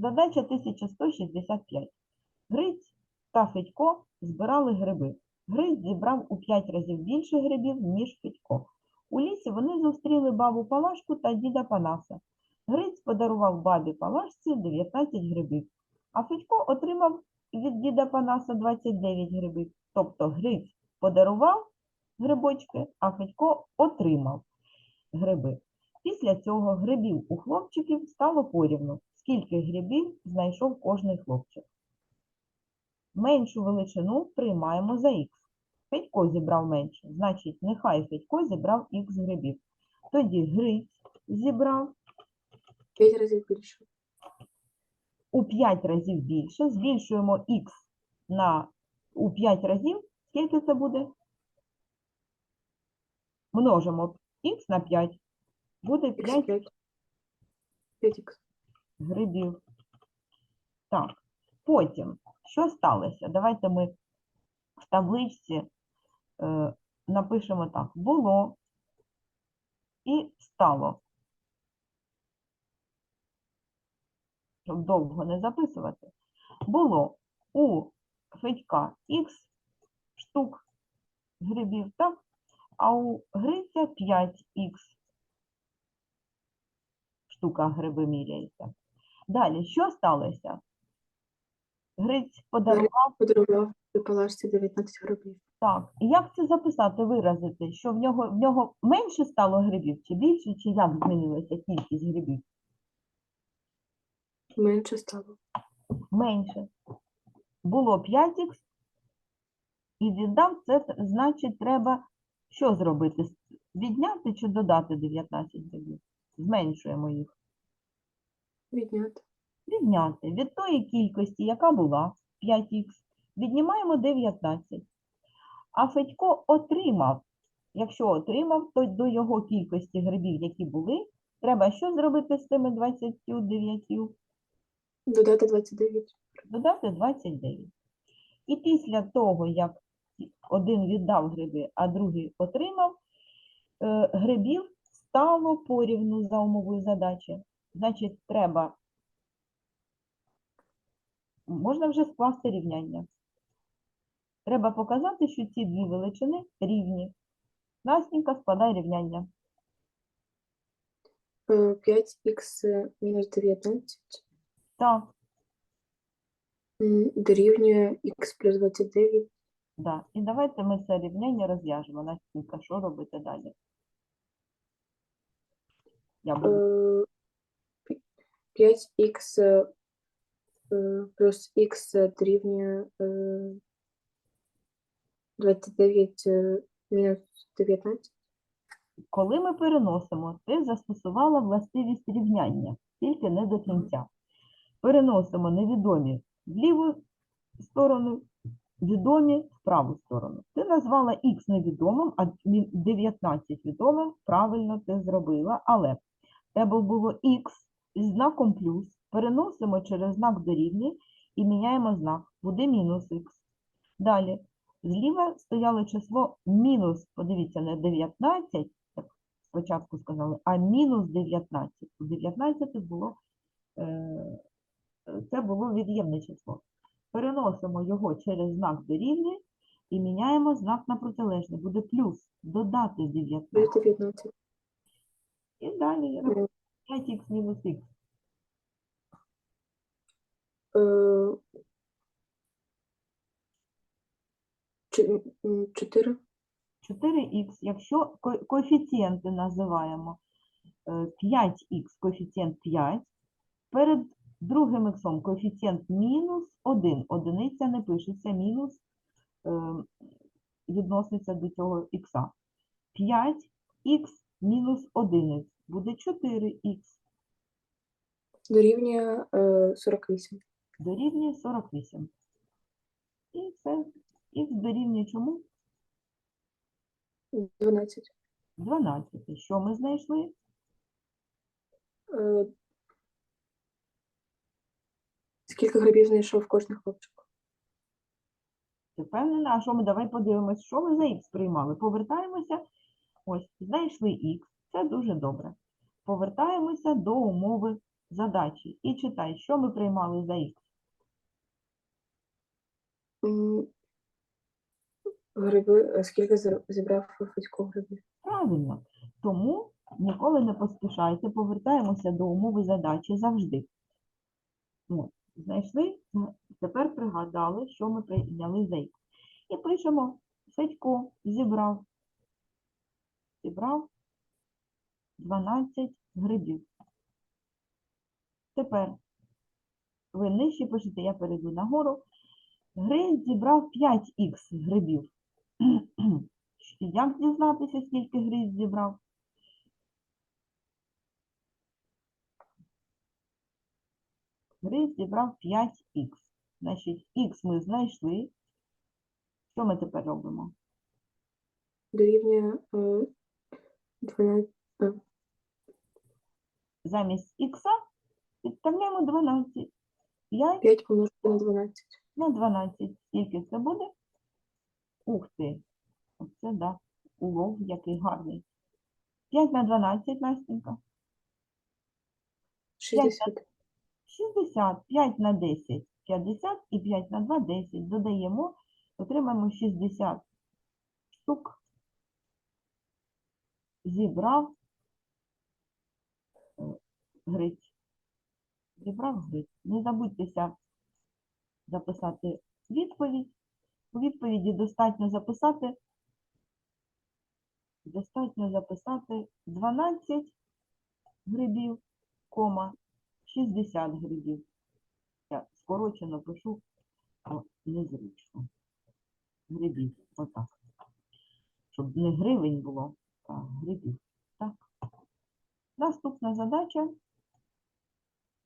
Задача 1165. Гриць та Федько збирали гриби. Гриць зібрав у 5 разів більше грибів, ніж Федько. У лісі вони зустріли бабу Палашку та діда Панаса. Гриць подарував бабі Палашці 19 грибів, а Федько отримав від діда Панаса 29 грибів. Тобто Гриць подарував грибочки, а Федько отримав гриби. Після цього грибів у хлопчиків стало порівну. Скільки грибів знайшов кожний хлопчик. Меншу величину приймаємо за х. Федько зібрав менше, значить, нехай Федько зібрав х грибів. Тоді Гриць зібрав 5 разів більше. у 5 разів більше, збільшуємо х на у 5 разів. Скільки це буде? Множимо х на 5. Буде 5 Х5. 5х. Грибів. Так, потім, що сталося? Давайте ми в табличці е, напишемо так: було і стало. Щоб довго не записувати. Було у Федька х штук грибів, так? А у Гриця 5х штука гриби міряється. Далі, що сталося? Гриць подарував Подарував палашці 19 гробів. так. І як це записати, виразити, що в нього, в нього менше стало грибів, чи більше, чи як змінилася кількість грибів? Менше стало. Менше. Було 5х, і віддав це, значить, треба що зробити? Відняти чи додати 19 грибів? Зменшуємо їх. Відняти. Відняти від тої кількості, яка була 5х, віднімаємо 19. А Федько отримав. Якщо отримав, то до його кількості грибів, які були, треба що зробити з тими 29? Додати 29. Додати 29. І після того, як один віддав гриби, а другий отримав, е, грибів стало порівну за умовою задачі. Значить, треба, можна вже скласти рівняння. Треба показати, що ці дві величини рівні. Настенька складає рівняння. Е, 5х мінус 19 Так, дорівнює х плюс 29. да. І давайте ми це рівняння розв'яжемо. Настенька, що робити далі? Я буду Е, 5х е, е, плюс х дорівнює е, 29 е, мінус 19. Коли ми переносимо, ти застосувала властивість рівняння, тільки не до кінця. Переносимо невідомі в ліву сторону, відомі в праву сторону. Ти назвала х невідомим, а мі- 19 відомим. Правильно ти зробила, але треба було х зі знаком плюс. Переносимо через знак дорівнює і міняємо знак. Буде мінус х. Далі. Зліва стояло число мінус, подивіться, не 19, як спочатку сказали, а мінус 19. У 19 було, е, це було від'ємне число. Переносимо його через знак дорівнює і міняємо знак на протилежний. Буде плюс, додати 19. 19. І далі. 5х мінус х. Е, чи- м, 4. 4х, якщо ко- коефіцієнти називаємо е, 5х, коефіцієнт 5, перед другим х коефіцієнт мінус 1, одиниця не пишеться, мінус е, відноситься до цього х. 5х мінус 1 буде 4х, Дорівнює е, 48. дорівнює 48. І це х дорівнює чому? 12. 12. Що ми знайшли? Е, Скільки грибів знайшов кожний хлопчик? Ти впевнена? А що ми давай подивимось, що ми за х приймали? Повертаємося. Ось, знайшли х. Це дуже добре. Повертаємося до умови задачі і читай, що ми приймали за х. Гриби, скільки зібрав Федько грибів? Правильно. Тому ніколи не поспішайте, повертаємося до умови задачі завжди. От, знайшли, тепер пригадали, що ми прийняли за х. І пишемо, Федько зібрав, зібрав 12 грибів. Тепер ви нижче пишете, я перейду нагору. Гриць зібрав 5х грибів. Як дізнатися, скільки гриць зібрав? Гриць зібрав 5х. Значить, х ми знайшли. Що ми тепер робимо? Дорівнює е, 12, а, Замість х підставляємо 12. 5 5 помножити на 12. на 12. Скільки це буде? Ух ти! Оце да. Улов який гарний. 5 на 12, Настенька. 60. 60, 5 на 10, 50 і 5 на 2, 10. Додаємо, отримаємо 60 штук. Зібрав гриць. Зібрав гриць. Не забудьтеся записати відповідь. У відповіді достатньо записати достатньо записати 12 грибів, кома 60 грибів. Я скорочено пишу, бо незручно. Грибів, отак. Щоб не гривень було, а грибів. Так. Наступна задача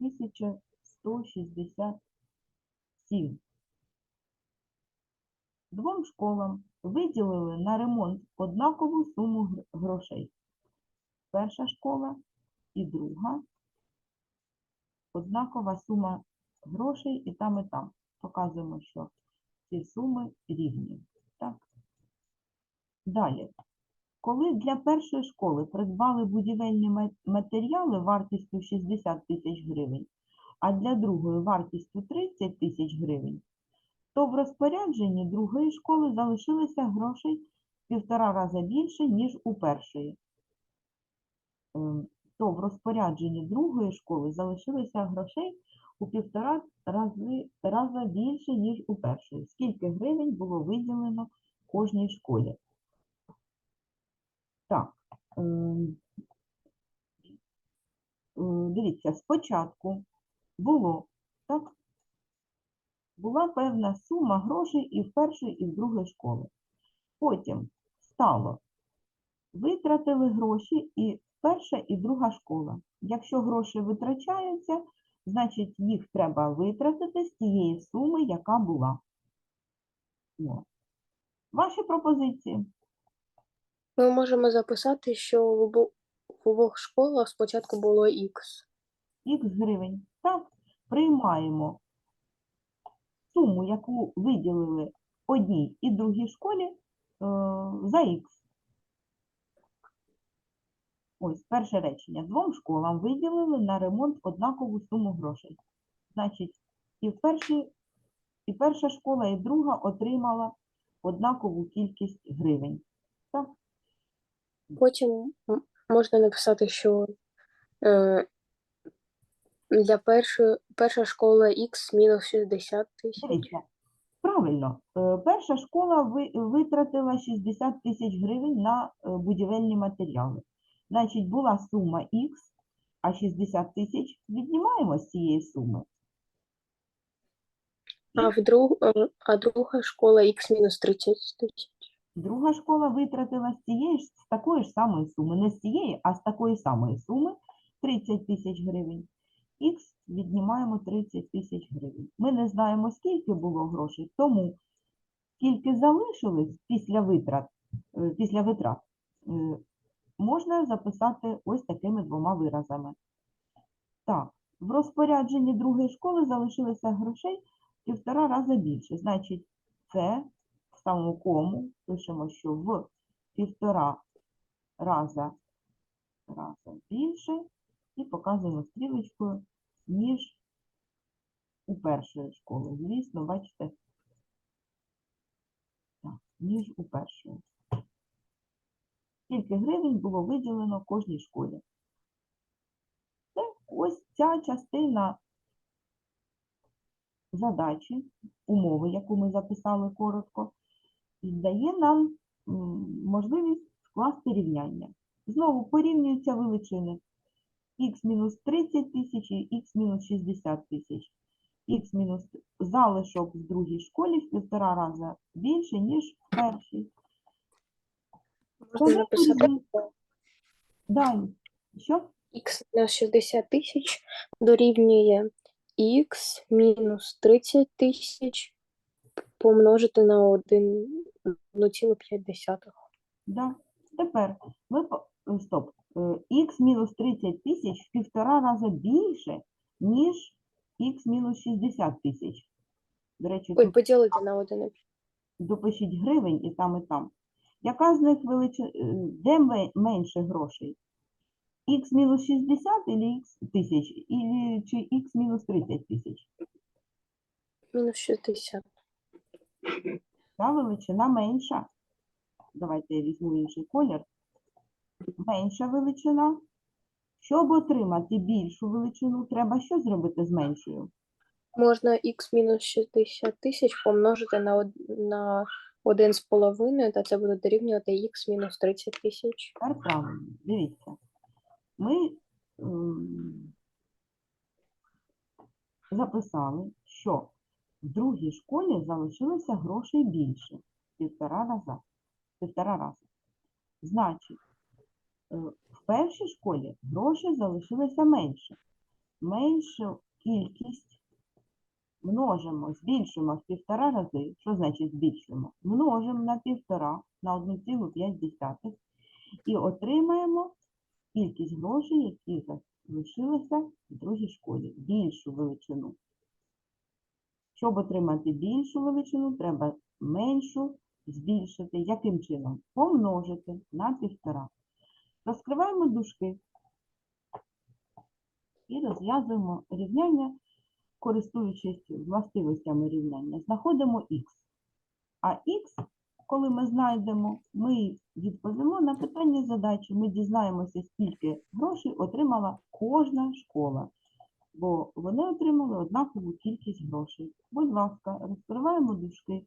1167. Двом школам виділили на ремонт однакову суму грошей. Перша школа і друга однакова сума грошей і там, і там. Показуємо, що ці суми рівні. Так. Далі. Коли для першої школи придбали будівельні матеріали вартістю 60 тисяч гривень, а для другої вартістю 30 тисяч гривень, то в розпорядженні другої школи залишилося грошей в півтора рази більше, ніж у першої. Ем, То в розпорядженні другої школи залишилося грошей у півтора рази, раза більше, ніж у першої. Скільки гривень було виділено кожній школі? Так. ем, е, Дивіться, спочатку було, так? була певна сума грошей і в першої, і в другої школи. Потім стало, витратили гроші і перша, і друга школа. Якщо гроші витрачаються, значить їх треба витратити з тієї суми, яка була. О. Ваші пропозиції. Ми можемо записати, що в обо- в обох школах спочатку було Х. Х гривень. Так, приймаємо суму, яку виділили одній і другій школі е, за х. Ось перше речення. Двом школам виділили на ремонт однакову суму грошей. Значить, і, в і перша школа, і друга отримала однакову кількість гривень. Так? Потім можна написати, що е, для першої перша школа Х мінус 60 тисяч. Правильно, е, перша школа витратила 60 тисяч гривень на е, будівельні матеріали. Значить, була сума Х, а 60 тисяч віднімаємо з цієї суми. А, в друг, е, а друга школа Х мінус 30 тисяч. Друга школа витратила з цієї ж з такої ж самої суми, не з цієї, а з такої самої суми 30 тисяч гривень. Х віднімаємо 30 тисяч гривень. Ми не знаємо, скільки було грошей, тому скільки залишилось після витрат, е, після витрат, е, можна записати ось такими двома виразами. Так, в розпорядженні другої школи залишилося грошей півтора рази більше. Значить, це самому кому пишемо, що в півтора раза, раза більше, і показуємо стрілочкою, ніж у першої школи. Звісно, бачите, так, ніж у першої. Скільки гривень було виділено кожній школі? Це ось ця частина задачі, умови, яку ми записали коротко, і дає нам можливість скласти рівняння. Знову порівнюються величини х мінус 30 тисяч і х мінус 60 тисяч. Х мінус залишок в другій школі в півтора рази більше, ніж в першій. Можна Коли написати Далі. Що? х мінус 60 тисяч дорівнює х мінус 30 тисяч помножити на 1,5. Да. Тепер ми по- е, стоп. Х мінус 30 тисяч в півтора рази більше, ніж х мінус 60 тисяч. До речі, Ой, тут поділити на 1. допишіть гривень і там, і там. Яка з них величина, де менше грошей? Х мінус 60 или х тисяч, или, чи х мінус 30 тисяч? Мінус 60. Та величина менша. Давайте я візьму інший колір. Менша величина. Щоб отримати більшу величину, треба що зробити з меншою? Можна х мінус 60 тисяч помножити на, на 1,5, та це буде дорівнювати х мінус 30 тисяч. Правильно. Дивіться. Ми ем, записали, що в другій школі залишилося грошей більше. Півтора раза. Півтора рази. Значить, е, в першій школі грошей залишилося менше. Меншу кількість множимо, збільшимо в півтора рази. Що значить збільшимо? Множимо на півтора, на 1,5 і отримаємо кількість грошей, які залишилися в другій школі, більшу величину. Щоб отримати більшу величину, треба меншу збільшити. Яким чином? Помножити на півтора. Розкриваємо дужки і розв'язуємо рівняння, користуючись властивостями рівняння. Знаходимо х. А х, коли ми знайдемо, ми відповімо на питання задачі. Ми дізнаємося, скільки грошей отримала кожна школа, бо вони отримали однакову кількість грошей. Будь ласка, розкриваємо дужки